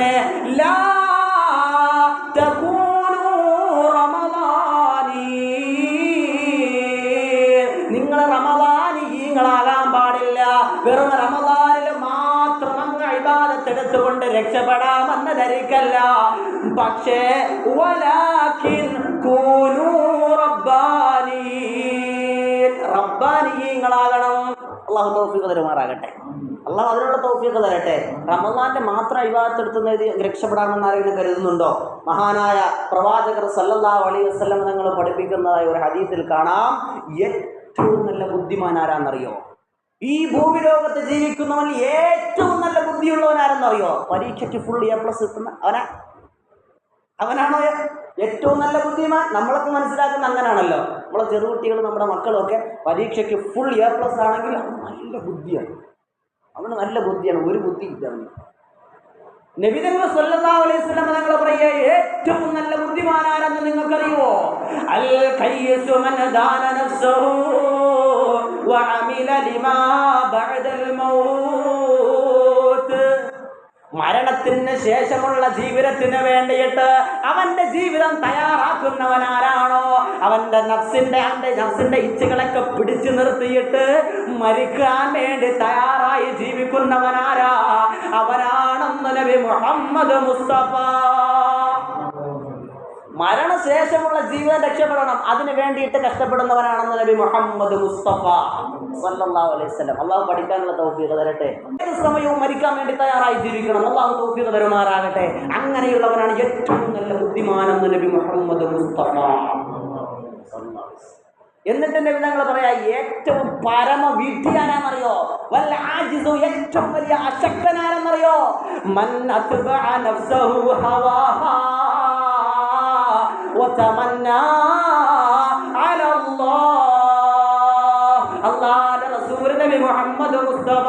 ലാ നിങ്ങളെ റമളാനീ. നിങ്ങൾ റമദാനികളാകാൻ പാടില്ല. വെറും റമദാനിൽ മാത്രം അങ്ങ് ഇബാദത്തെടുത്തുകൊണ്ട് രക്ഷപ്പെടാമെന്ന് ധരിക്കല്ല. പക്ഷേ വലാകിൻ കൂനൂ റബ്ബാനി റബ്ബാനീയങ്ങളാകണം. അള്ളാഹു തൗഫീഖ് തരുമാറാകട്ടെ. അള്ളാഹു അതിനുള്ള തൗഫീഖ് തരട്ടെ. റമദാന്റെ മാത്രം അഭിവാദത്തെടുത്തുന്ന രക്ഷപ്പെടാമെന്ന് ആരെങ്കിലും കരുതുന്നുണ്ടോ? മഹാനായ പ്രവാചകർ സല്ലല്ലാഹു അലൈഹി വസ്ലം നിങ്ങൾ പഠിപ്പിക്കുന്നതായ ഒരു ഹദീസിൽ കാണാം. ഏറ്റവും നല്ല ബുദ്ധിമാൻ ആരാന്നറിയോ? ഈ ഭൂമി ലോകത്ത് ജീവിക്കുന്നവൻ ഏറ്റവും നല്ല ബുദ്ധിയുള്ളവൻ ആരെന്നറിയോ? പരീക്ഷയ്ക്ക് ഫുൾ എ പ്ലസ് കിട്ടുന്ന അവനാ. അവനാണോ ഏറ്റവും നല്ല ബുദ്ധിമാൻ? നമ്മളൊക്കെ മനസ്സിലാക്കുന്ന അങ്ങനെയാണല്ലോ നമ്മളെ ചെറുകുട്ടികൾ നമ്മുടെ മക്കളൊക്കെ പരീക്ഷയ്ക്ക് ഫുൾ എ പ്ലസ് ആണെങ്കിൽ നല്ല ബുദ്ധിയാണ്. അവന് നല്ല ബുദ്ധിയാണ് ഒരു ബുദ്ധി ഇല്ല നബിതങ്ങൾ അലൈഹി തങ്ങൾ പറയുക ഏറ്റവും നല്ല ബുദ്ധിമാനാരെന്ന് നിങ്ങൾക്കറിയുമോ? അൽ ദാന വഅമില ലിമാ ബഅദൽ മൗത്ത് മരണത്തിന് ശേഷമുള്ള ജീവിതത്തിന് വേണ്ടിയിട്ട് അവന്റെ ജീവിതം തയ്യാറാക്കുന്നവനാരാണോ? അവന്റെ നഫ്സിന്റെ അവന്റെ നഫ്സിന്റെ ഇച്ഛകളൊക്കെ പിടിച്ചു നിർത്തിയിട്ട് മരിക്കാൻ വേണ്ടി തയ്യാറായി ജീവിക്കുന്നവനാരാ? അവനാണെന്ന് നബി മുഹമ്മദ് മുസ്തഫ. മരണശേഷമുള്ള ജീവൻ രക്ഷപ്പെടണം. അതിനു വേണ്ടിയിട്ട് കഷ്ടപ്പെടുന്നവനാണെന്ന് നബി മുഹമ്മദ് മുസ്തഫ സല്ലല്ലാഹു അലൈഹി വസല്ലം. അള്ളാഹു പഠിക്കാനുള്ള തൗഫീഖ് തരട്ടെ. ഏത് സമയവും മരിക്കാൻ വേണ്ടി തയ്യാറായി ജീവിക്കണം. അള്ളാഹു തൗഫീഖ് തരുമാറാകട്ടെ. അങ്ങനെയുള്ളവനാണ് ഏറ്റവും നല്ല ബുദ്ധിമാനെന്ന് നബി മുഹമ്മദ് മുസ്തഫ എന്നിട്ട് നബി ഞങ്ങൾ പറയാ ഏറ്റവും പരമ വീട്ടിയാനാണെന്നറിയോ വല്ല ആജിസു ഏറ്റവും വലിയ അശക്തനാണെന്നറിയോ മൻ അത്ബഅ നഫ്സഹു ഹവാഹാ وتمنى على الله അള്ളാഹുവിന്റെ റസൂൽ നബി മുഹമ്മദ് മുസ്തഫ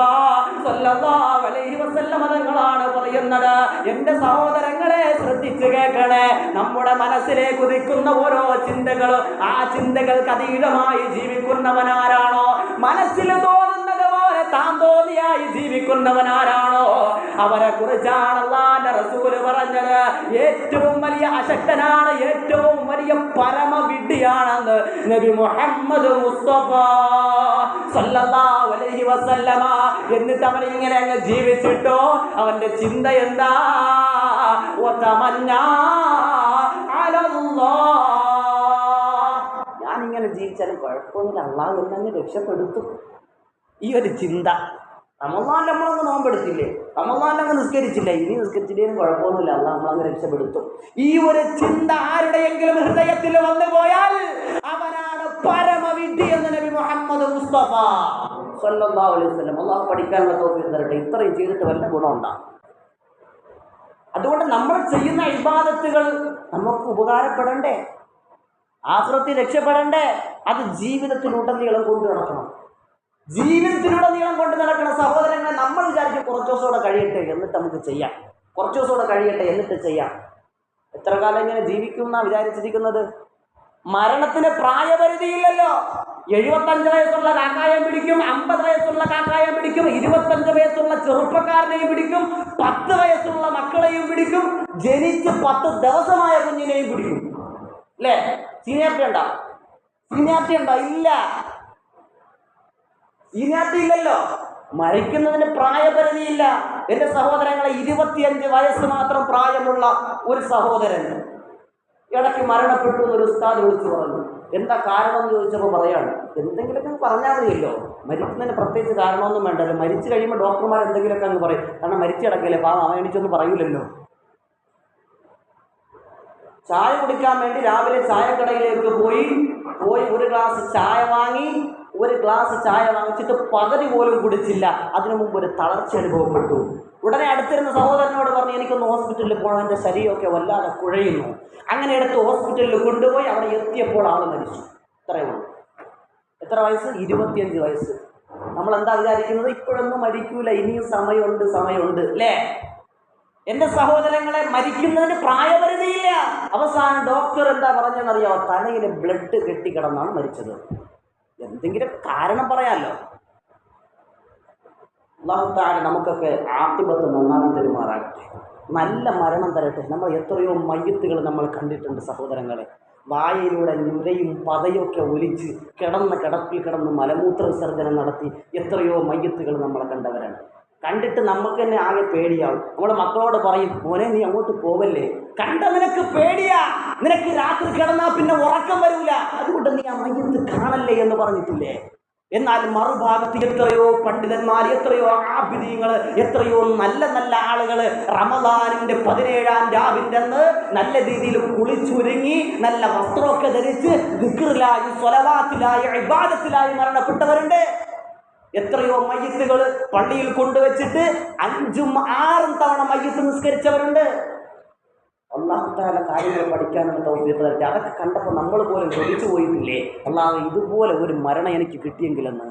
സല്ലല്ലാഹു അലൈഹി വസല്ലമ തങ്ങളാണ് പറയുന്നത് എൻ്റെ സഹോദരങ്ങളെ ശ്രദ്ധിച്ചു കേൾക്കണേ നമ്മുടെ മനസ്സിലേക്ക് ഉദിക്കുന്ന ഓരോ ചിന്തകളും ആ ചിന്തകൾക്ക് അതീതമായി ജീവിക്കുന്നവനാരാണോ മനസ്സിൽ തോന്നുന്നത് പോലെ ജീവിക്കുന്നവൻ ആരാണോ? കുറിച്ചാണ് പറഞ്ഞത്. ഏറ്റവും വലിയ അശക്തനാണ് ഏറ്റവും വലിയ പരമവിഡ്ഢിയാണെന്ന് നബി മുഹമ്മദ് മുസ്തഫ വസല്ലമ. എന്നിട്ട് അവൻ ഇങ്ങനെ അങ്ങ് ജീവിച്ചിട്ടോ? അവന്റെ ചിന്ത എന്താ. ഞാനിങ്ങനെ ജീവിച്ചാലും കുഴപ്പമൊന്നുമില്ല. അള്ളാഹു എന്നെ രക്ഷപ്പെടുത്തും. ഈ ഒരു ചിന്ത റമദാൻ നമ്മളങ്ങ് നോമ്പെടുത്തില്ലേ? റമദാൻ അങ്ങ് നിസ്കരിച്ചില്ല? ഇനി നിസ്കരിച്ചില്ലേലും കുഴപ്പമൊന്നുമില്ല. അല്ല നമ്മളങ്ങ് രക്ഷപ്പെടുത്തും. ഈ ഒരു ചിന്ത ആരുടെയെങ്കിലും ഹൃദയത്തിൽ വന്നു പോയാൽ അവനാണ് പരമവിധി എന്ന് നബി മുഹമ്മദ് മുസ്തഫ അള്ളാഹു പഠിക്കാനുള്ള തോന്നി തരട്ടെ. ഇത്രയും ചെയ്തിട്ട് വല്ല ഗുണമുണ്ടാകും അതുകൊണ്ട് നമ്മൾ ചെയ്യുന്ന ഇബാദത്തുകൾ നമുക്ക് ഉപകാരപ്പെടണ്ടേ? ആഹ്റത്തിൽ രക്ഷപ്പെടണ്ടേ? അത് ജീവിതത്തിലുടനീളം കൊണ്ടു നടക്കണം. ജീവിതത്തിലുടനീളം കൊണ്ട് നടക്കുന്ന സഹോദരങ്ങളെ നമ്മൾ വിചാരിക്കും കുറച്ച് ദിവസം കൂടെ കഴിയട്ടെ എന്നിട്ട് നമുക്ക് ചെയ്യാം. കുറച്ച് ദിവസം കൂടെ കഴിയട്ടെ എന്നിട്ട് ചെയ്യാം. എത്ര കാലം ഇങ്ങനെ ജീവിക്കും എന്നാ വിചാരിച്ചിരിക്കുന്നത്? മരണത്തിന് പ്രായപരിധിയില്ലല്ലോ. എഴുപത്തഞ്ച് വയസ്സുള്ള കാക്കായം പിടിക്കും അമ്പത് വയസ്സുള്ള കാക്കായം പിടിക്കും ഇരുപത്തഞ്ച് വയസ്സുള്ള ചെറുപ്പക്കാരനെയും പിടിക്കും പത്ത് വയസ്സുള്ള മക്കളെയും പിടിക്കും ജനിച്ച് പത്ത് ദിവസമായ കുഞ്ഞിനെയും പിടിക്കും. അല്ലേ? സീനിയാരിറ്റി ഉണ്ടോ? സീനിയാരിറ്റി ഉണ്ടോ? ഇല്ല. സീനിയാരിറ്റി ഇല്ലല്ലോ മരിക്കുന്നതിന് പ്രായപരിധിയില്ല. എന്റെ സഹോദരങ്ങളെ ഇരുപത്തിയഞ്ച് വയസ്സ് മാത്രം പ്രായമുള്ള ഒരു സഹോദരൻ ഇടയ്ക്ക് മരണപ്പെട്ടു എന്നൊരു ഉസ്താദ് വിളിച്ചു പറഞ്ഞു. എന്താ കാരണം എന്ന് ചോദിച്ചപ്പോൾ പറയാണ് എന്തെങ്കിലുമൊക്കെ പറഞ്ഞാൽ മതിയല്ലോ. മരിക്കുന്നതിന് പ്രത്യേകിച്ച് കാരണമൊന്നും വേണ്ടല്ലോ. മരിച്ചു കഴിയുമ്പോൾ ഡോക്ടർമാർ എന്തെങ്കിലുമൊക്കെ അങ്ങ് പറയും. കാരണം മരിച്ചു കിടക്കില്ലേ പാവം അവൻ എനിക്കൊന്നും പറയൂലല്ലോ. ചായ കുടിക്കാൻ വേണ്ടി രാവിലെ ചായക്കടയിലേക്ക് പോയി. പോയി ഒരു ഗ്ലാസ് ചായ വാങ്ങി. ഒരു ഗ്ലാസ് ചായ വാങ്ങിച്ചിട്ട് പകുതി പോലും കുടിച്ചില്ല. അതിനു മുമ്പ് ഒരു തളർച്ച അനുഭവപ്പെട്ടു. ഉടനെ അടുത്തിരുന്ന സഹോദരനോട് പറഞ്ഞു എനിക്കൊന്ന് ഹോസ്പിറ്റലിൽ പോകണം എന്റെ ശരീരമൊക്കെ വല്ലാതെ കുഴയുന്നു. അങ്ങനെ എടുത്ത് ഹോസ്പിറ്റലിൽ കൊണ്ടുപോയി അവിടെ എത്തിയപ്പോൾ ആൾ മരിച്ചു. ഇത്രയേ എത്ര വയസ്സ്? ഇരുപത്തിയഞ്ച് വയസ്സ്. നമ്മൾ എന്താ വിചാരിക്കുന്നത്? ഇപ്പോഴൊന്നും മരിക്കൂല. ഇനിയും സമയമുണ്ട് സമയമുണ്ട്. അല്ലേ? എന്റെ സഹോദരങ്ങളെ മരിക്കുന്നതിന് പ്രായപരിധിയില്ല. അവസാനം ഡോക്ടർ എന്താ പറഞ്ഞെന്നറിയോ തലയിൽ ബ്ലഡ് കെട്ടിക്കിടന്നാണ് മരിച്ചത്. എന്തെങ്കിലും കാരണം പറയാമല്ലോ അള്ളാഹു താഴെ നമുക്കൊക്കെ ആട്ടിപത്ത് നന്നാക്കി തരുമാറാകട്ടെ. നല്ല മരണം തരട്ടെ. നമ്മൾ എത്രയോ മയ്യത്തുകൾ നമ്മൾ കണ്ടിട്ടുണ്ട് സഹോദരങ്ങളെ. വായയിലൂടെ നുരയും പതയൊക്കെ ഒലിച്ച് കിടന്ന കിടപ്പിൽ കിടന്ന് മലമൂത്ര വിസർജനം നടത്തി എത്രയോ മയ്യത്തുകൾ നമ്മൾ കണ്ടവരാണ്. കണ്ടിട്ട് നമുക്ക് തന്നെ ആകെ പേടിയാവും. നമ്മുടെ മക്കളോട് പറയും മോനെ നീ അങ്ങോട്ട് പോവല്ലേ? കണ്ട നിനക്ക് പേടിയാ. നിനക്ക് രാത്രി കിടന്നാ പിന്നെ ഉറക്കം വരൂല. അതുകൊണ്ട് നീ ആ മയ്യത്ത് കാണല്ലേ എന്ന് പറഞ്ഞിട്ടില്ലേ? എന്നാൽ മറുഭാഗത്ത് എത്രയോ പണ്ഡിതന്മാർ എത്രയോ ആഭിധീയങ്ങൾ എത്രയോ നല്ല നല്ല ആളുകൾ റമദാനിന്റെ പതിനേഴാം അന്ന് നല്ല രീതിയിൽ കുളിച്ചുരുങ്ങി നല്ല വസ്ത്രമൊക്കെ ധരിച്ച് ദിക്റിലായി സ്വലവാത്തിലായി ഇബാദത്തിലായി മരണപ്പെട്ടവരുണ്ട്. എത്രയോ മയ്യത്തുകൾ പള്ളിയിൽ കൊണ്ടുവച്ചിട്ട് അഞ്ചും ആറും തവണ മയ്യത്ത് നിസ്കരിച്ചവരുണ്ട്. അള്ളാഹുത്താല കാര്യങ്ങൾ പഠിക്കാനുള്ള തൗഫീഖ് തരട്ടെ അതൊക്കെ കണ്ടപ്പോൾ നമ്മൾ പോലും കൊതിച്ചു പോയിട്ടില്ലേ? അള്ളാഹ് ഇതുപോലെ ഒരു മരണം എനിക്ക് കിട്ടിയെങ്കിലെന്ന്.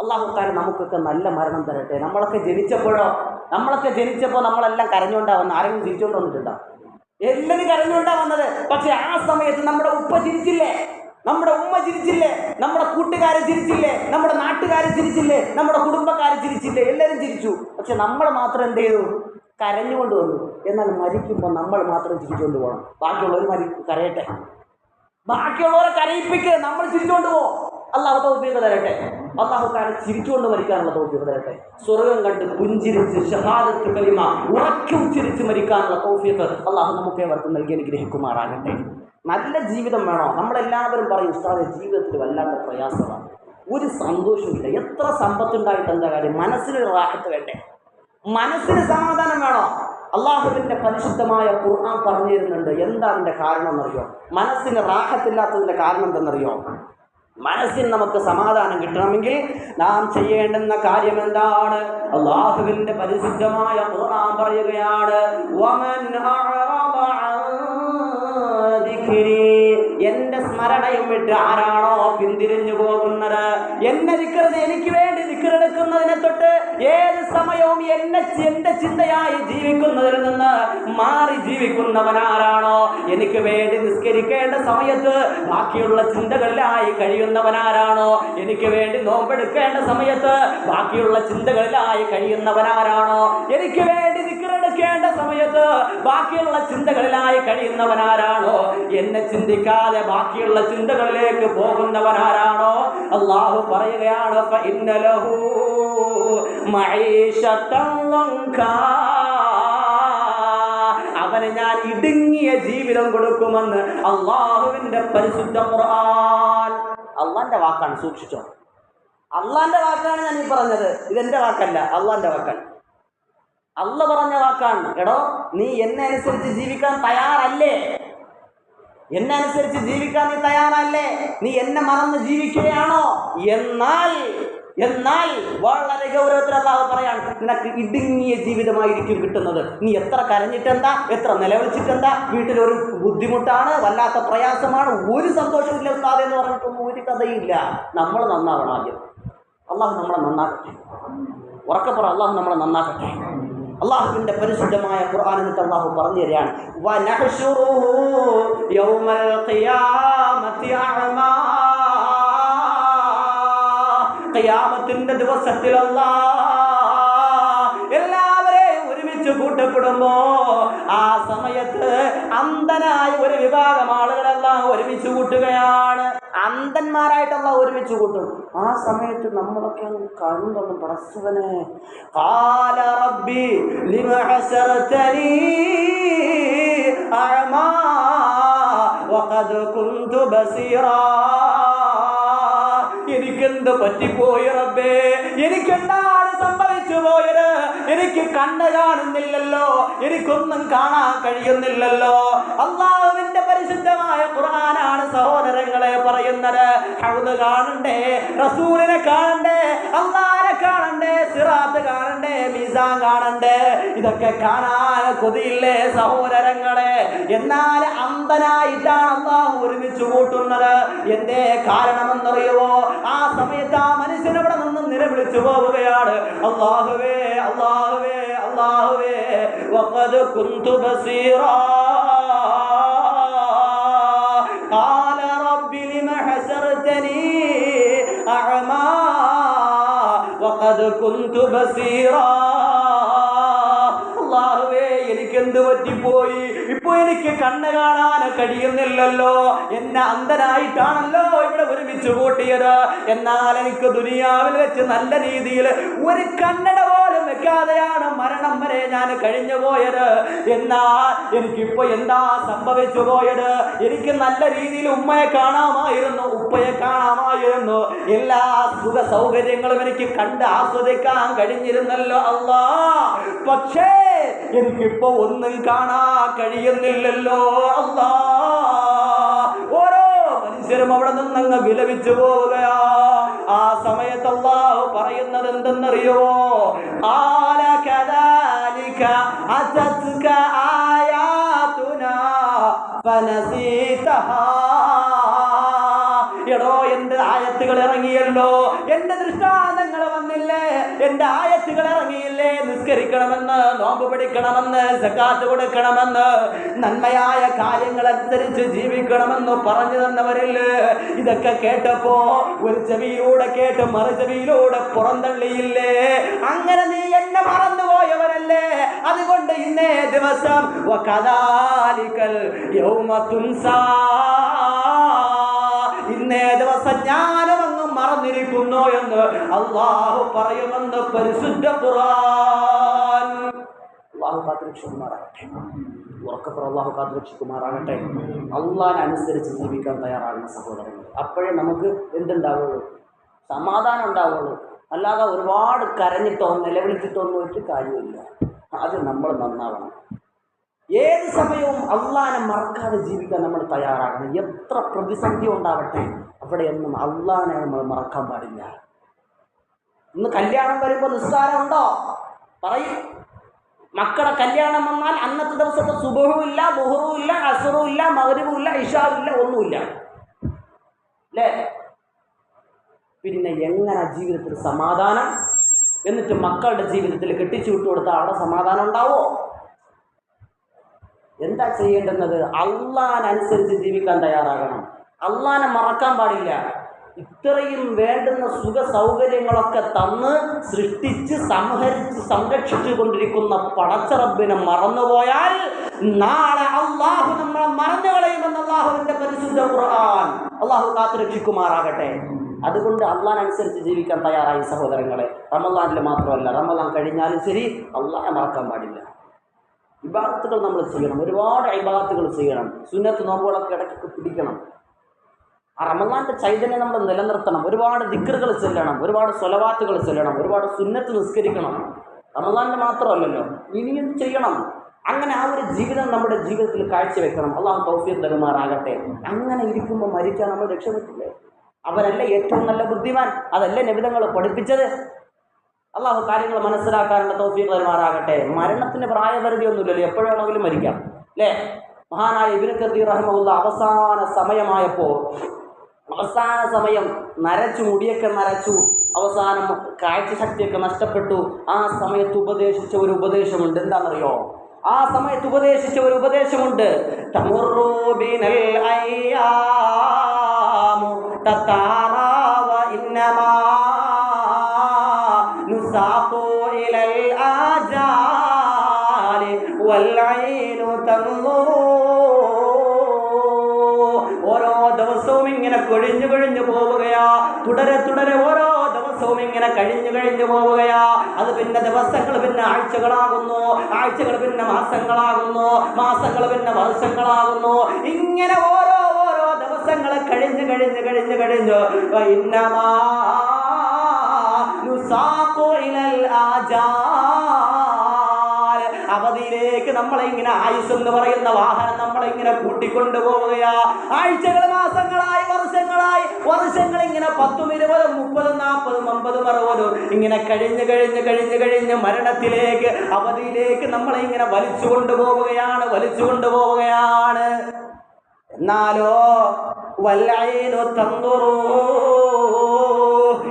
അള്ളാഹുത്താല നമുക്കൊക്കെ നല്ല മരണം തരട്ടെ. നമ്മളൊക്കെ ജനിച്ചപ്പോഴോ നമ്മളൊക്കെ ജനിച്ചപ്പോൾ നമ്മളെല്ലാം കരഞ്ഞുകൊണ്ടാ വന്നത് ആരെങ്കിലും ചിരിച്ചുകൊണ്ട് വന്നിട്ടുണ്ടോ? എല്ലാവരും കരഞ്ഞുകൊണ്ടാണ് വന്നത്. പക്ഷെ ആ സമയത്ത് നമ്മുടെ ഉപ്പ ചിരിച്ചില്ലേ? നമ്മുടെ ഉമ്മ ചിരിച്ചില്ലേ? നമ്മുടെ കൂട്ടുകാരെ ചിരിച്ചില്ലേ? നമ്മുടെ നാട്ടുകാരെ ചിരിച്ചില്ലേ? നമ്മുടെ കുടുംബക്കാരെ ചിരിച്ചില്ലേ? എല്ലാവരും ചിരിച്ചു. പക്ഷെ നമ്മൾ മാത്രം എന്ത് ചെയ്തു? കരഞ്ഞുകൊണ്ട് വന്നു. എന്നാൽ മരിക്കുമ്പോൾ നമ്മൾ മാത്രം ചിരിച്ചുകൊണ്ട് പോകണം ബാക്കിയുള്ളവർ മരി കരയട്ടെ. ബാക്കിയുള്ളവരെ കരയിപ്പിക്ക്. നമ്മൾ ചിരിച്ചുകൊണ്ട് പോ. അള്ളാഹു ഉപയോഗം തരട്ടെ. അള്ളാഹു കാലം ചിരിച്ചുകൊണ്ട് മരിക്കാനുള്ള തൗഫീഖ് തരട്ടെ. സ്വർഗം കണ്ട് പുഞ്ചിരിച്ച് ഷഹാദത്ത് കലിമ ഉറക്കി ഉച്ചരിച്ച് മരിക്കാനുള്ള തൗഫീഖ് അള്ളാഹു നമുക്ക് ഏവർക്കും നൽകി അനുഗ്രഹിക്കുമാറാകട്ടെ. നല്ല ജീവിതം വേണോ? നമ്മളെല്ലാവരും പറയും ഉസ്താദെ ജീവിതത്തിൽ വല്ലാത്ത പ്രയാസമാണ്. ഒരു സന്തോഷമില്ല എത്ര സമ്പത്തുണ്ടായിട്ട് എന്താ കാര്യം? മനസ്സിന് റാഹത്ത് വേണ്ടേ? മനസ്സിന് സമാധാനം വേണോ? അള്ളാഹുവിന്റെ പരിശുദ്ധമായ ഖുർആൻ പറഞ്ഞു തരുന്നുണ്ട് എന്താ അതിന്റെ കാരണം എന്നറിയോ? മനസ്സിന് റാഹത്തില്ലാത്തതിന്റെ കാരണം എന്തെന്നറിയോ? മനസ്സിന് നമുക്ക് സമാധാനം കിട്ടണമെങ്കിൽ നാം ചെയ്യേണ്ടുന്ന കാര്യം എന്താണ് അള്ളാഹുവിന്റെ പരിശുദ്ധമായ നാം പറയുകയാണ് എന്റെ സ്മരണയും വിട്ട് ആരാണോ പിന്തിരിഞ്ഞു പോകുന്നത്? എന്നെ ദിക്കറത് എനിക്ക് വേണ്ടി ദിക്കറെടുക്കുന്നതിനെ തൊട്ട് ഏത് സമയവും എന്നെ എന്റെ ചിന്തയായി ജീവിക്കുന്നതിൽ നിന്ന് മാറി ജീവിക്കുന്നവൻ ആരാണോ? എനിക്ക് വേണ്ടി നിസ്കരിക്കേണ്ട സമയത്ത് ബാക്കിയുള്ള ചിന്തകളിലായി കഴിയുന്നവൻ ആരാണോ? എനിക്ക് വേണ്ടി നോമ്പെടുക്കേണ്ട സമയത്ത് ബാക്കിയുള്ള ചിന്തകളിലായി കഴിയുന്നവനാരാണോ എനിക്ക് ചിന്തിക്കേണ്ട സമയത്ത് ബാക്കിയുള്ള ചിന്തകളിലായി കഴിയുന്നവനാരാണോ? എന്നെ ചിന്തിക്കാതെ ബാക്കിയുള്ള ചിന്തകളിലേക്ക് പോകുന്നവനാരാണോ? അള്ളാഹു പറയുകയാണ് അവന് ഞാൻ ഇടുങ്ങിയ ജീവിതം കൊടുക്കുമെന്ന് അള്ളാഹുവിന്റെ പരിശുദ്ധ ഖുർആൻ. അള്ളാന്റെ വാക്കാണ് സൂക്ഷിച്ചോ. അള്ളാന്റെ വാക്കാണ് ഞാൻ ഈ പറഞ്ഞത്. ഇതെന്റെ വാക്കല്ല അള്ളാന്റെ വാക്കാണ്. അള്ള പറഞ്ഞ വാക്കാണ്. എടോ നീ എന്നെ അനുസരിച്ച് ജീവിക്കാൻ തയ്യാറല്ലേ? എന്നെ അനുസരിച്ച് ജീവിക്കാൻ നീ തയ്യാറല്ലേ? നീ എന്നെ മറന്ന് ജീവിക്കുകയാണോ? എന്നാൽ എന്നാൽ വളരെ ഗൗരവത്തിൽ അള്ളാഹു പറയാണ് നിനക്ക് ഇടുങ്ങിയ ജീവിതമായിരിക്കും കിട്ടുന്നത്. നീ എത്ര കരഞ്ഞിട്ടെന്താ? എത്ര നിലവിളിച്ചിട്ടെന്താ? വീട്ടിലൊരു ബുദ്ധിമുട്ടാണ് വല്ലാത്ത പ്രയാസമാണ് ഒരു സന്തോഷമില്ല ഉസ്താദ് എന്ന് പറഞ്ഞിട്ടൊന്നും ഒരു കഥയില്ല. നമ്മൾ നന്നാവണം ആദ്യം. അള്ളാഹു നമ്മളെ നന്നാക്കട്ടെ. ഉറക്കപ്പുറം അള്ളാഹു നമ്മളെ നന്നാക്കട്ടെ. അള്ളാഹുവിന്റെ പരിശുദ്ധമായ ഖുർആൻ എന്നിട്ട് അള്ളാഹു പറഞ്ഞു തരികയാണ്. ഖിയാമത്തിന്റെ ദിവസത്തിൽ എല്ലാവരെയും ഒരുമിച്ച് കൂട്ടപ്പെടുമ്പോ ആ സമയത്ത് അന്ധനായ ഒരു വിഭാഗം ആളുകളെല്ലാം ഒരുമിച്ച് കൂട്ടുകയാണ്. അന്ധന്മാരായിട്ടുള്ള ഒരുമിച്ച് കൂട്ടും. ആ സമയത്ത് നമ്മളൊക്കെ അങ്ങ് കണ്ണും പ്രസവനെ റബ്ബി വഖദ് കുന്തു എനിക്കെന്ത് പറ്റിപ്പോയി റബ്ബേ? എനിക്കെന്താണ് സംഭവിച്ചു പോയത്? എനിക്ക് കണ്ണ് കാണുന്നില്ലല്ലോ. എനിക്കൊന്നും കാണാൻ കഴിയുന്നില്ലല്ലോ. അള്ളാഹുവിന്റെ പരിശുദ്ധമായ ഖുർആനാണ് സഹോദരങ്ങളെ പറയുന്നത്. ഹൗദ് കാണണ്ടേ റസൂലിനെ കാണണ്ടേ അള്ളാഹിനെ കാണണ്ടേ സിറാത്ത് കാണണ്ടേ മീസാൻ കാണണ്ടേ. ഇതൊക്കെ കാണാൻ കൊതിയില്ലേ സഹോദരങ്ങളെ? എന്നാൽ അന്തനായിട്ടാണ് അള്ളാഹു ഒരുമിച്ച് കൂട്ടുന്നത്. എന്തേ കാരണമെന്നറിയുമോ ആ സമയത്ത് ആ മനുഷ്യൻ ഇവിടെ നിന്ന് നിലവിളിച്ചു പോവുകയാണ്. അള്ളാഹുവേ അള്ളാഹുവേ അള്ളാഹുവേ വഖദ് കുന്തു ബസീറാ قال رب لم حسرتني أعمى وقد كنت بصيرا അള്ളാഹുവേ എനിക്ക് എന്ത് പറ്റിപ്പോയി ഇപ്പൊ എനിക്ക് കണ്ണ് കാണാൻ കഴിയുന്നില്ലല്ലോ എന്നെ അന്ധനായിട്ടാണല്ലോ ഇവിടെ ഒരുമിച്ച് കൂട്ടിയത്. എന്നാൽ എനിക്ക് ദുനിയാവിൽ വെച്ച് നല്ല രീതിയിൽ ഒരു കണ്ണട പോലും വെക്കാതെയാണ് മരണം വരെ ഞാൻ കഴിഞ്ഞു പോയത്. എന്നാൽ എനിക്കിപ്പോ എന്താ സംഭവിച്ചു പോയത്? എനിക്ക് നല്ല രീതിയിൽ ഉമ്മയെ കാണാമായിരുന്നു ഉപ്പയെ കാണാമായിരുന്നു. എല്ലാ സുഖ സൗകര്യങ്ങളും എനിക്ക് കണ്ട് ആസ്വദിക്കാൻ കഴിഞ്ഞിരുന്നല്ലോ അല്ലാ. പക്ഷേ എനിക്കിപ്പോ ഒന്നും കാണാൻ കഴിയുന്നില്ലല്ലോ അല്ലാ. മനുഷ്യരും അവിടെ നിന്നങ്ങ് വിലപിച്ചു പോവുകയാ. ആ സമയത്ത് അള്ളാഹു പറയുന്നത് എന്തെന്നറിയോ എടോ എന്റെ ആയത്തുകൾ ഇറങ്ങിയല്ലോ. എന്റെ ദൃഷ്ടാന്തങ്ങൾ വന്നില്ലേ? എന്റെ ആയത്തുകൾ ഇറങ്ങിയില്ലേ? നിസ്കരിക്കണമെന്ന് നോമ്പ് പിടിക്കണമെന്ന് സക്കാത്ത് കൊടുക്കണമെന്ന് നന്മയായ കാര്യങ്ങൾ അനുസരിച്ച് ജീവിക്കണമെന്ന് പറഞ്ഞു തന്നവരില്ലേ ഇതൊക്കെ കേട്ടപ്പോ ഒരു ചെവിയിലൂടെ കേട്ട് മറു ചെവിയിലൂടെ പുറന്തള്ളിയില്ലേ? അങ്ങനെ നീ എന്നെ മറന്നുപോയവരല്ലേ? അതുകൊണ്ട് ഇന്നേ ദിവസം കഥാലിക്കൽ യൗമ തുൻസാ. ഇന്നേ ദിവസം ഞാനും അങ്ങ് മറന്നിരിക്കുന്നു എന്ന് അള്ളാഹു പറയുമെന്ന് പരിശുദ്ധ ഖുർആൻ. അള്ളാഹു കാത്തുരക്ഷിക്കുമാറാകട്ടെ. ഉറക്കപ്പുറം അള്ളാഹു കാത്തുരക്ഷിക്കുമാറാകട്ടെ. അള്ളാഹിനനുസരിച്ച് ജീവിക്കാൻ തയ്യാറാകുന്ന സഹോദരങ്ങൾ. അപ്പോഴേ നമുക്ക് എന്തുണ്ടാവുള്ളൂ? സമാധാനം ഉണ്ടാവുള്ളൂ. അല്ലാതെ ഒരുപാട് കരഞ്ഞിട്ടോ നിലവിളിച്ചിട്ടോ ഒന്നും ഒരു കാര്യമില്ല അത് നമ്മൾ നന്നാവണം. ഏത് സമയവും അള്ളാനെ മറക്കാതെ ജീവിക്കാൻ നമ്മൾ തയ്യാറാകണം. എത്ര പ്രതിസന്ധി ഉണ്ടാവട്ടെ അവിടെയൊന്നും അള്ളാനെ നമ്മൾ മറക്കാൻ പാടില്ല. ഇന്ന് കല്യാണം വരുമ്പോൾ നിസ്സാരമുണ്ടോ പറയും. മക്കളെ കല്യാണം വന്നാൽ അന്നത്തെ ദിവസത്തെ സുബഹും ഇല്ല ബുഹറും ഇല്ല അസുറും ഇല്ല മകരവും ഇല്ല ഇഷാവും ഇല്ല ഒന്നുമില്ല. അല്ലേ? പിന്നെ എങ്ങനെ ജീവിതത്തിൽ സമാധാനം? എന്നിട്ട് മക്കളുടെ ജീവിതത്തിൽ കെട്ടിച്ചു വിട്ടു കൊടുത്താൽ അവിടെ സമാധാനം ഉണ്ടാവോ? എന്താ ചെയ്യേണ്ടുന്നത്? അള്ളാഹനുസരിച്ച് ജീവിക്കാൻ തയ്യാറാകണം. അള്ളാനെ മറക്കാൻ പാടില്ല. ഇത്രയും വേണ്ടുന്ന സുഖ സൗകര്യങ്ങളൊക്കെ തന്ന് സൃഷ്ടിച്ച് സംഹരിച്ച് സംരക്ഷിച്ചു കൊണ്ടിരിക്കുന്ന പടച്ചറബിനെ മറന്നുപോയാൽ നാളെ അള്ളാഹു നമ്മളെ മറന്നു കളയുമെന്ന് അള്ളാഹുവിന്റെ പരിശുദ്ധ ഖുർആൻ അള്ളാഹു കാത്തുരക്ഷിക്കുമാറാകട്ടെ. അതുകൊണ്ട് അള്ളാഹനുസരിച്ച് ജീവിക്കാൻ തയ്യാറായി സഹോദരങ്ങളെ. റമദാനിൽ മാത്രമല്ല റമദാൻ കഴിഞ്ഞാലും ശരി അള്ളാഹെ മറക്കാൻ പാടില്ല. ഇബാദത്തുകൾ നമ്മൾ ചെയ്യണം. ഒരുപാട് ഇബാദത്തുകൾ ചെയ്യണം. സുന്നത്ത് നോമ്പുകളൊക്കെ ഇടയ്ക്കൊക്കെ പിടിക്കണം. ആ റമദാന്റെ ചൈതന്യം നമ്മൾ നിലനിർത്തണം. ഒരുപാട് ദിക്കറുകൾ ചെല്ലണം. ഒരുപാട് സ്വലവാത്തുകൾ ചെല്ലണം. ഒരുപാട് സുന്നത്ത് നിസ്കരിക്കണം. റമദാന്റെ മാത്രമല്ലല്ലോ ഇനിയും ചെയ്യണം. അങ്ങനെ ആ ഒരു ജീവിതം നമ്മുടെ ജീവിതത്തിൽ കാഴ്ചവെക്കണം. അള്ളാഹു തൗഫീർ തരുമാറാകട്ടെ അങ്ങനെ ഇരിക്കുമ്പോൾ മരിക്കാൻ നമ്മൾ രക്ഷപ്പെട്ടില്ലേ? അവരല്ലേ ഏറ്റവും നല്ല ബുദ്ധിമാൻ? അതല്ലേ നിബിധങ്ങൾ പഠിപ്പിച്ചത്? അള്ളാഹു കാര്യങ്ങൾ മനസ്സിലാക്കാനുള്ള തൗഫീഖ് തരുമാറാകട്ടെ. മരണത്തിന് പ്രായപരിധി ഒന്നുമില്ലല്ലോ എപ്പോഴാണെങ്കിലും മരിക്കാം. അല്ലേ മഹാനായ ഇബിന് കർദീർ റഹ്മുള്ള അവസാന സമയമായപ്പോൾ അവസാന സമയം നരച്ചു മുടിയൊക്കെ നരച്ചു അവസാനം കാഴ്ചശക്തിയൊക്കെ നഷ്ടപ്പെട്ടു. ആ സമയത്ത് ഉപദേശിച്ച ഒരു ഉപദേശമുണ്ട്. എന്താണെന്നറിയോ? ആ സമയത്ത് ഉപദേശിച്ച ഒരു ഉപദേശമുണ്ട്. തമുറു ഓരോ ദിവസവും ഇങ്ങനെ കൊഴിഞ്ഞു കൊഴിഞ്ഞു പോവുകയാ. തുടരെ തുടരെ ഓരോ ദിവസവും ഇങ്ങനെ കഴിഞ്ഞു കഴിഞ്ഞു പോവുകയാ. അത് പിന്നെ ദിവസങ്ങൾ പിന്നെ ആഴ്ചകളാകുന്നു. ആഴ്ചകൾ പിന്നെ മാസങ്ങളാകുന്നു. മാസങ്ങൾ പിന്നെ വർഷങ്ങളാകുന്നു. ഇങ്ങനെ ഓരോ ഓരോ ദിവസങ്ങൾ കഴിഞ്ഞു കഴിഞ്ഞു കഴിഞ്ഞു കഴിഞ്ഞു. ഇന്നമാ ആജാ. അവധിയിലേക്ക് നമ്മളെ ഇങ്ങനെ ആയുസ് എന്ന് പറയുന്ന വാഹനം നമ്മളെ ഇങ്ങനെ കൂട്ടിക്കൊണ്ടു പോവുകയാ? ആഴ്ചകൾ മാസങ്ങളായി വർഷങ്ങളായി വർഷങ്ങൾ ഇങ്ങനെ പത്തും ഇരുപതും മുപ്പതും നാൽപ്പതും അമ്പതും അറുപതും ഇങ്ങനെ കഴിഞ്ഞ് കഴിഞ്ഞ് കഴിഞ്ഞ് കഴിഞ്ഞ് മരണത്തിലേക്ക് അവധിയിലേക്ക് നമ്മളെ ഇങ്ങനെ വലിച്ചു കൊണ്ടുപോവുകയാണ് വലിച്ചു കൊണ്ടുപോവുകയാണ് എന്നാലോ വല്ലൈനു തന്തുറൂ.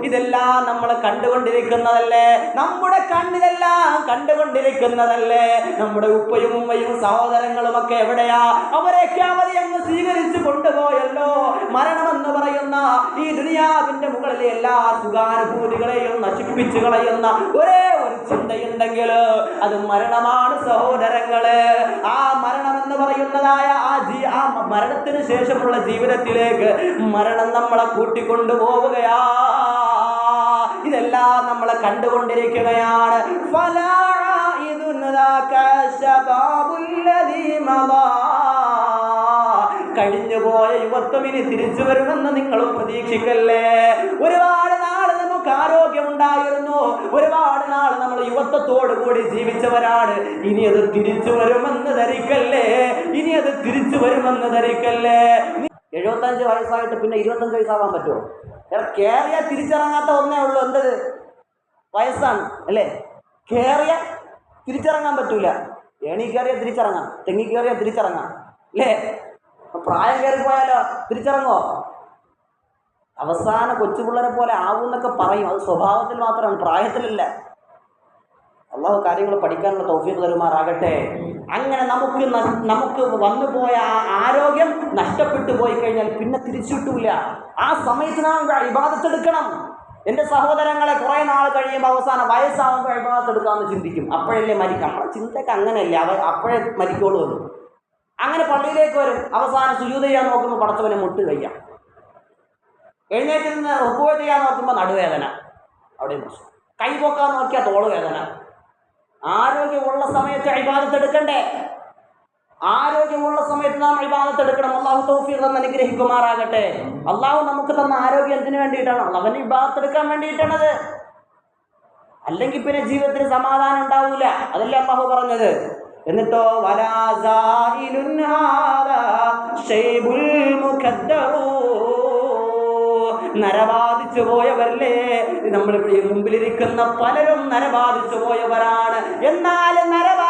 ഇതെല്ലാം നമ്മൾ കണ്ടുകൊണ്ടിരിക്കുന്നതല്ലേ? നമ്മുടെ കണ്ണിലെല്ലാം കണ്ടുകൊണ്ടിരിക്കുന്നതല്ലേ? നമ്മുടെ ഉപ്പയും ഉമ്മയും സഹോദരങ്ങളും ഒക്കെ എവിടെയാ? അവരെയൊക്കെ അവരെ അങ്ങ് സ്വീകരിച്ചു കൊണ്ടുപോയല്ലോ. മരണമെന്ന് പറയുന്ന ഈ ദുനിയാവിന്റെ മുകളിലെ എല്ലാ സുഖാനുഭൂതികളെയും നശിപ്പിച്ചു കളയുന്ന ഒരേ ഒരു ചിന്തയുണ്ടെങ്കിൽ അത് മരണമാണ് സഹോദരങ്ങൾ. ആ മരണം എന്ന് പറയുന്നതായ ആ ജീ ആ മരണത്തിന് ശേഷമുള്ള ജീവിതത്തിലേക്ക് മരണം നമ്മളെ കൂട്ടിക്കൊണ്ടു പോവുകയാ ഇതെല്ലാം നമ്മളെ കണ്ടുകൊണ്ടിരിക്കുകയാണ്. കഴിഞ്ഞുപോയ യുവത്വം ഇനി തിരിച്ചു വരുമെന്ന് നിങ്ങൾ പ്രതീക്ഷിക്കല്ലേ? ഒരുപാട് നാൾ നമുക്ക് ആരോഗ്യമുണ്ടായിരുന്നു. ഒരുപാട് നാൾ നമ്മൾ യുവത്വത്തോടു കൂടി ജീവിച്ചവരാണ്. ഇനി അത് തിരിച്ചു വരുമെന്ന് ധരിക്കല്ലേ? ഇനി അത് തിരിച്ചു വരുമെന്ന് ധരിക്കല്ലേ? എഴുപത്തഞ്ച് വയസ്സായിട്ട് പിന്നെ ഇരുപത്തഞ്ച് വയസ്സാവാൻ പറ്റുമോ? കേറിയാൽ തിരിച്ചിറങ്ങാത്ത ഒന്നേ ഉള്ളൂ. എന്തത് വയസ്സാണ് അല്ലേ? കേറിയ തിരിച്ചിറങ്ങാൻ പറ്റൂല. ഏണി കയറിയ തിരിച്ചിറങ്ങാം തെങ്ങി കയറിയ തിരിച്ചിറങ്ങാം അല്ലേ? പ്രായം കയറി പോയാലോ തിരിച്ചിറങ്ങോ അവസാന കൊച്ചു പിള്ളേരെ പോലെ ആവുമെന്നൊക്കെ പറയും. അത് സ്വഭാവത്തിൽ മാത്രമാണ് പ്രായത്തിലല്ല. അള്ളാഹു കാര്യങ്ങൾ പഠിക്കാനുള്ള തൗഫീഖ് തരുമാറാകട്ടെ. അങ്ങനെ നമുക്ക് നമുക്ക് വന്നു പോയ ആ ആരോഗ്യം നഷ്ടപ്പെട്ടു പോയി കഴിഞ്ഞാൽ പിന്നെ തിരിച്ചു കിട്ടൂല ആ സമയത്ത് നാം ഇബാദത്തെടുക്കണം എന്റെ സഹോദരങ്ങളെ കുറേ നാൾ കഴിയുമ്പോൾ അവസാനം വയസ്സാകുമ്പോൾ ഇബാദത്തെടുക്കാമെന്ന് ചിന്തിക്കും. അപ്പോഴല്ലേ മരിക്കാം നമ്മുടെ ചിന്തയ്ക്ക് അങ്ങനെയല്ല. അവ അപ്പോഴേ മരിക്കോളൂ അങ്ങനെ പള്ളിയിലേക്ക് വരും. അവസാനം സുജൂത ചെയ്യാൻ നോക്കുമ്പോൾ പടച്ചവനെ മുട്ട് കഴിയാം എഴുന്നേറ്റ് നിന്ന് റുക്കോ ചെയ്യാൻ നോക്കുമ്പോൾ നടുവേദന. അവിടെയും പ്രശ്നം. കൈ നോക്കിയാൽ തോളുവേദന. ആരോഗ്യമുള്ള സമയത്ത് ഇബാദത്തെടുക്കണ്ടേ ആരോഗ്യമുള്ള സമയത്ത് നാം ഇബാദത്തെടുക്കണം അള്ളാഹു തൗഫീഖ് തന്ന് അനുഗ്രഹിക്കുമാറാകട്ടെ. അള്ളാഹു നമുക്ക് തന്ന ആരോഗ്യം എന്തിനു വേണ്ടിയിട്ടാണ്? അവന് ഇബാദത്തെടുക്കാൻ വേണ്ടിയിട്ടാണത്. അല്ലെങ്കിൽ പിന്നെ ജീവിതത്തിന് സമാധാനം ഉണ്ടാവില്ല അതല്ലേ അള്ളാഹു പറഞ്ഞത്. എന്നിട്ടോ നരബാധിച്ചു പോയവരല്ലേ? ഈ മുമ്പിലിരിക്കുന്ന പലരും നരബാധിച്ചു പോയവരാണ്. എന്നാൽ നരബാധിച്ചു പോയി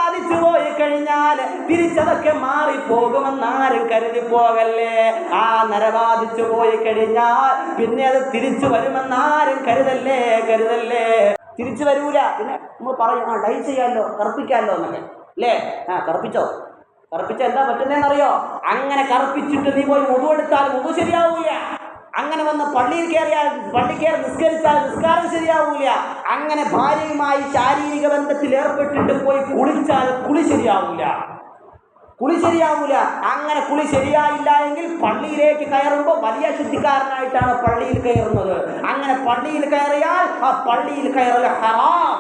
കഴിഞ്ഞാൽ തിരിച്ചതൊക്കെ മാറിപ്പോകുമെന്നാരും കരുതി പോകല്ലേ? ആ നരബാധിച്ചു പോയി കഴിഞ്ഞാൽ പിന്നെ അത് തിരിച്ചു വരുമെന്നാരും കരുതല്ലേ? കരുതല്ലേ? തിരിച്ചു വരൂല. പിന്നെ നമ്മൾ പറയും ആ ഡൈ ചെയ്യാമല്ലോ കറുപ്പിക്കാമല്ലോ എന്നൊക്കെ. അല്ലേ ആ കറുപ്പിച്ചോ? കറുപ്പിച്ച എന്താ പറ്റുന്നതെന്നറിയോ അങ്ങനെ കറുപ്പിച്ചിട്ട് നീ പോയി മുതു എടുത്താൽ മുതു ശരിയാവൂല. അങ്ങനെ വന്ന് പള്ളിയിൽ കയറിയാൽ പള്ളി കയറി നിസ്കരിച്ചാൽ നിസ്കാരം ശരിയാവൂല. അങ്ങനെ ഭാര്യയുമായി ശാരീരിക ബന്ധത്തിൽ ഏർപ്പെട്ടിട്ട് പോയി കുളിച്ചാൽ കുളി ശരിയാവൂല. കുളി ശരിയാവൂല. അങ്ങനെ കുളി ശരിയായില്ല എങ്കിൽ പള്ളിയിലേക്ക് കയറുമ്പോൾ വലിയ ശുദ്ധിക്കാരനായിട്ടാണ് പള്ളിയിൽ കയറുന്നത്. അങ്ങനെ പള്ളിയിൽ കയറിയാൽ ആ പള്ളിയിൽ കയറൽ ഹറാം.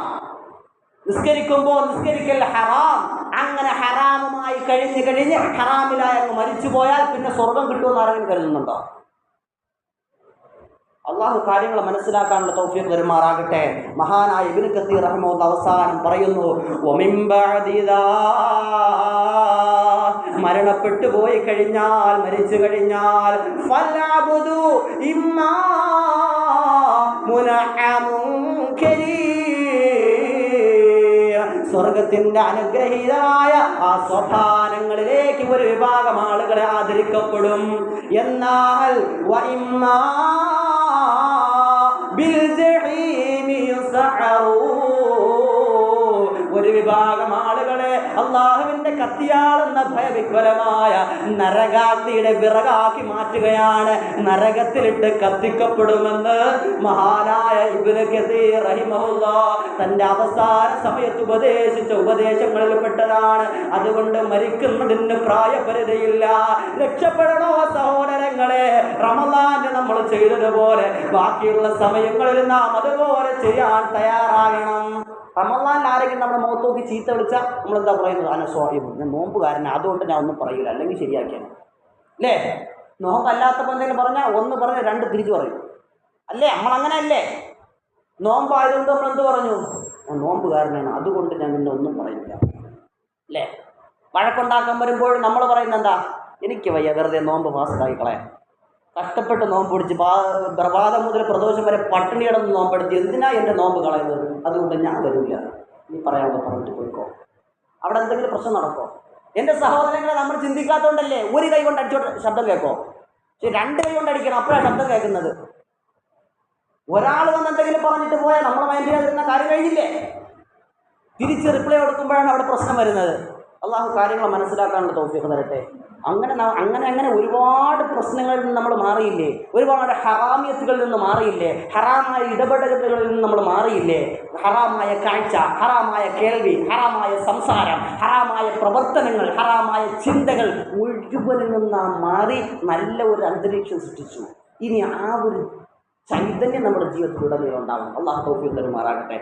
നിസ്കരിക്കുമ്പോൾ നിസ്കരിക്കൽ ഹറാം. അങ്ങനെ ഹറാമുമായി കഴിഞ്ഞ് കഴിഞ്ഞ് ഹറാമിലായി മരിച്ചു പോയാൽ പിന്നെ സ്വർഗം കിട്ടുമെന്ന് ആരെങ്കിലും കരുതുന്നുണ്ടോ? അള്ളാഹു കാര്യങ്ങൾ മനസ്സിലാക്കാനുള്ള തൗഫീഖ് വരുമാറാകട്ടെ മഹാനായ ഇബ്നു കത്തീർ റഹ്മത്ത് അവസാനം പറയുന്നു മരണപ്പെട്ടു പോയി കഴിഞ്ഞാൽ മരിച്ചു കഴിഞ്ഞാൽ. സ്വർഗത്തിന്റെ അനുഗ്രഹീതരായ ആ സ്വഭാനങ്ങളിലേക്ക് ഒരു വിഭാഗം ആളുകളെ ആദരിക്കപ്പെടും എന്നാൽ വഇമ്മാ بالزعيم سحروا ഒരു വിഭാഗം ആളുകളെ അള്ളാഹുവിന്റെ കത്തിയാളെന്ന ഭയവിഹ്വലമായ നരകാത്തിയുടെ വിറകാക്കി മാറ്റുകയാണ് നരകത്തിലിട്ട് കത്തിക്കപ്പെടുമെന്ന് മഹാനായ ഇബ്നു തന്റെ അവസാന സമയത്ത് ഉപദേശിച്ച ഉപദേശങ്ങളിൽ പെട്ടതാണ് അതുകൊണ്ട് മരിക്കുന്നതിന് പ്രായപരിധിയില്ല. രക്ഷപ്പെടണോ സഹോദരങ്ങളെ? റമദാന് നമ്മൾ ചെയ്തതുപോലെ ബാക്കിയുള്ള സമയങ്ങളിൽ നാം അതുപോലെ ചെയ്യാൻ തയ്യാറാകണം. റമദാനിൽ ആരെങ്കിലും നമ്മുടെ മുഖത്ത് നോക്കി ചീത്ത വിളിച്ചാൽ നമ്മളെന്താ പറയുന്നത്? അന സ്വാഹിബ് ഞാൻ നോമ്പുകാരനാണ് അതുകൊണ്ട് ഞാൻ ഒന്നും പറയില്ല അല്ലെങ്കിൽ ശരിയാക്കിയാണ് അല്ലേ? നോമ്പല്ലാത്തപ്പോൾ എന്തെങ്കിലും പറഞ്ഞാൽ ഒന്ന് പറഞ്ഞ് രണ്ട് തിരിച്ചു പറയും. അല്ലേ? അല്ലേ നോമ്പായതുകൊണ്ട് നമ്മൾ എന്ത് പറഞ്ഞു? നോമ്പുകാരനാണ് അതുകൊണ്ട് ഞാൻ നിന്നെ ഒന്നും പറയില്ല. അല്ലേ? വഴക്കുണ്ടാക്കാൻ വരുമ്പോൾ നമ്മൾ പറയുന്നത് എന്താ? എനിക്ക് വയ്യ. വെറുതെ നോമ്പ് ഫാസ്റ്റായി കളയാൻ. കഷ്ടപ്പെട്ട് നോമ്പ് പിടിച്ച് പ്രഭാതം മുതൽ പ്രദോഷം വരെ പട്ടിണി കിടന്ന് നോമ്പെടുത്ത് എന്തിനാ എന്റെ നോമ്പ് കളയുന്നത്? അതുകൊണ്ട് ഞാൻ വരില്ല നീ പറയാനുള്ള പറഞ്ഞിട്ട് പോയിക്കോ. അവിടെ എന്തെങ്കിലും പ്രശ്നം നടക്കോ? എന്റെ സഹോദരങ്ങളെ നമ്മൾ ചിന്തിക്കാത്തതുകൊണ്ടല്ലേ ഒരു കൈ കൊണ്ട് അടിച്ചോട്ട് ശബ്ദം കേൾക്കോ പക്ഷെ രണ്ട് കൈ കൊണ്ട് അടിക്കണം അപ്പോഴാണ് ശബ്ദം കേൾക്കുന്നത് ഒരാൾ വന്ന് എന്തെങ്കിലും പറഞ്ഞിട്ട് പോയാൽ നമ്മൾ മൈൻഡ് ചെയ്യാതിരുന്ന കാര്യം കഴിഞ്ഞില്ലേ? തിരിച്ച് റിപ്ലൈ കൊടുക്കുമ്പോഴാണ് അവിടെ പ്രശ്നം വരുന്നത്. അള്ളാഹു കാര്യങ്ങൾ മനസ്സിലാക്കാനുള്ള തോഫിയൊക്കെ തരട്ടെ. അങ്ങനെ അങ്ങനെ അങ്ങനെ ഒരുപാട് പ്രശ്നങ്ങളിൽ നിന്ന് നമ്മൾ മാറിയില്ലേ? ഒരുപാട് ഹറാമിയത്തുകളിൽ നിന്ന് മാറിയില്ലേ? ഹറാമായ ഇടപെടലുകളിൽ നിന്ന് നമ്മൾ മാറിയില്ലേ? ഹറാമായ കാഴ്ച ഹറാമായ കേൾവി ഹറാമായ സംസാരം ഹറാമായ പ്രവർത്തനങ്ങൾ ഹറാമായ ചിന്തകൾ മുഴുവനിൽ നിന്ന് മാറി നല്ല ഒരു അന്തരീക്ഷം സൃഷ്ടിച്ചു. ഇനി ആ ഒരു ചൈതന്യം നമ്മുടെ ജീവിതത്തിലുടനീളം ഉണ്ടാവണം. അള്ളാഹു തൗഫീഖ് തരുമാറാകട്ടെ.